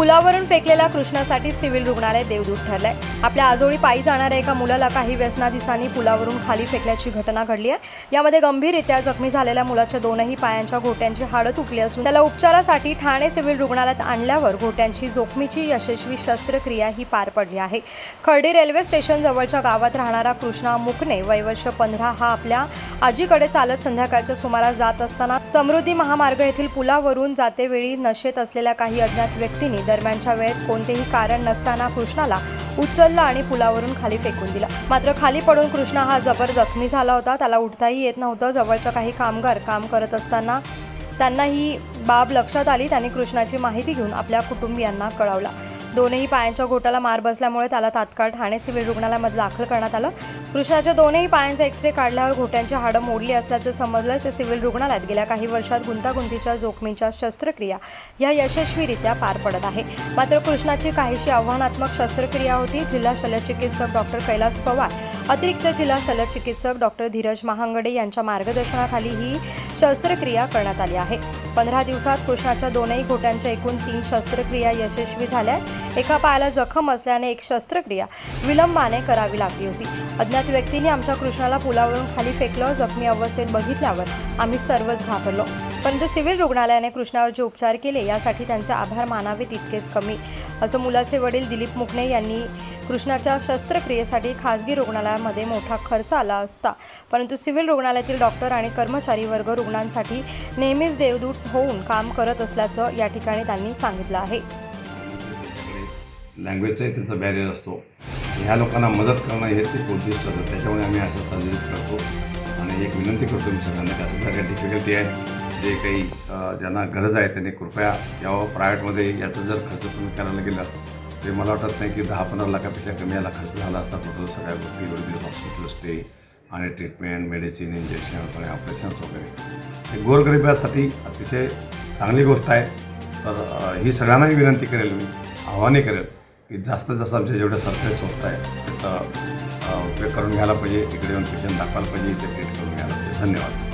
पुलावरून फेकलेल्या कृष्णासाठी सिव्हिल रुग्णालय देवदूत ठरलंय. आपल्या आजोळी पायी जाणाऱ्या एका मुलाला काही व्यसनाधिसांनी पुलावरून खाली फेकल्याची घटना घडली आहे यामध्ये गंभीररित्या जखमी झालेल्या मुलाच्या दोनही पायांच्या घोट्यांची हाडं तुटली असून त्याला उपचारासाठी ठाणे सिव्हिल रुग्णालयात आणल्यावर घोट्यांची जोखमीची यशस्वी शस्त्रक्रिया ही पार पडली आहे. खर्डी रेल्वे स्टेशन जवळच्या गावात राहणारा कृष्णा मुकणे वयवर्ष पंधरा हा आपल्या आजीकडे चालत संध्याकाळच्या सुमारास जात असताना समृद्धी महामार्ग येथील पुलावरून जातेवेळी नशेत असलेल्या काही अज्ञात व्यक्तींनी दरम्यानच्या वेळेत कोणतेही कारण नसताना कृष्णाला उचललं आणि पुलावरून खाली फेकून दिला. मात्र खाली पडून कृष्णा हा जबर जखमी झाला होता. त्याला उठताही येत नव्हतं. जवळच्या काही कामगार काम करत असताना त्यांना ही बाब लक्षात आली. त्यांनी कृष्णाची माहिती घेऊन आपल्या कुटुंबियांना कळवला. दोनही पायांच्या घोटाला मार बसल्यामुळे त्याला तात्काळ ठाणे सिव्हिल रुग्णालयामध्ये दाखल करण्यात आलं. कृष्णाच्या दोनही पायांचा एक्सरे काढल्यावर घोट्यांची हाडं मोडली असल्याचं समजलं ते सिव्हिल रुग्णालयात गेल्या काही वर्षात गुंतागुंतीच्या जोखमीच्या शस्त्रक्रिया या यशस्वीरित्या पार पडत आहे. मात्र कृष्णाची काहीशी आव्हानात्मक शस्त्रक्रिया होती. जिल्हा शल्यचिकित्सक डॉक्टर कैलास पवार अतिरिक्त जिल्हा शल्यचिकित्सक डॉक्टर धीरज महांगडे यांच्या मार्गदर्शनाखाली ही शस्त्रक्रिया करण्यात आली आहे. पंधरा दिवसात कृष्णाच्या दोनही घोट्यांच्या एकूण तीन शस्त्रक्रिया यशस्वी झाल्या. एका पायाला जखम असल्याने एक शस्त्रक्रिया विलंबाने करावी लागली होती. अज्ञात व्यक्तीने आमच्या कृष्णाला पुलावरून खाली फेकलं. जखमी अवस्थेत बघितल्यावर आम्ही सर्वच घाबरलो. परंतु सिव्हिल रुग्णालयाने कृष्णावर जे उपचार केले यासाठी त्यांचे आभार मानावे तितकेच कमी. असं मुलाचे वडील दिलीप मुकणे यांनी कृष्णाच्या शस्त्रक्रियेसाठी खासगी रुग्णालयामध्ये मोठा खर्च आला असता. परंतु सिव्हिल रुग्णालयातील डॉक्टर आणि कर्मचारी वर्ग रुग्णांसाठी नेहमीच देवदूत होऊन काम करत असल्याचं या ठिकाणी त्यांनी सांगितलं आहे. लँग्वेजचाही त्यांचा बॅरियर असतो. ह्या लोकांना मदत करणं हेच एक उद्दिष्ट असतं त्याच्यामुळे आम्ही असं सर्जरीज करतो. आणि एक विनंती करतो मी सगळ्यांना की असं काही डिफिकल्टी आहे जे काही ज्यांना गरज आहे त्यांनी कृपया यावं. प्रायव्हेटमध्ये याचा जर खर्च तुम्ही करायला गेला ते मला वाटत नाही की दहा पंधरा लाखापेक्षा कमी याला खर्च झाला असता टोटल सगळ्या गोष्टी एवढे हॉस्पिटल स्टे आणि ट्रीटमेंट मेडिसिन इंजेक्शन आणि ऑपरेशन्स वगैरे. हे गोरगरिबासाठी अतिशय चांगली गोष्ट आहे. तर ही सगळ्यांनाही विनंती करेल मी आव्हाने करेल की जास्तीत जास्त आमच्या जेवढ्या सरकारी संस्था आहेत त्याचा उपयोग करून घ्यायला पाहिजे. इकडे येऊन पेशंट दाखवायला पाहिजे इथे ट्रीट करून घ्यायला पाहिजे. धन्यवाद.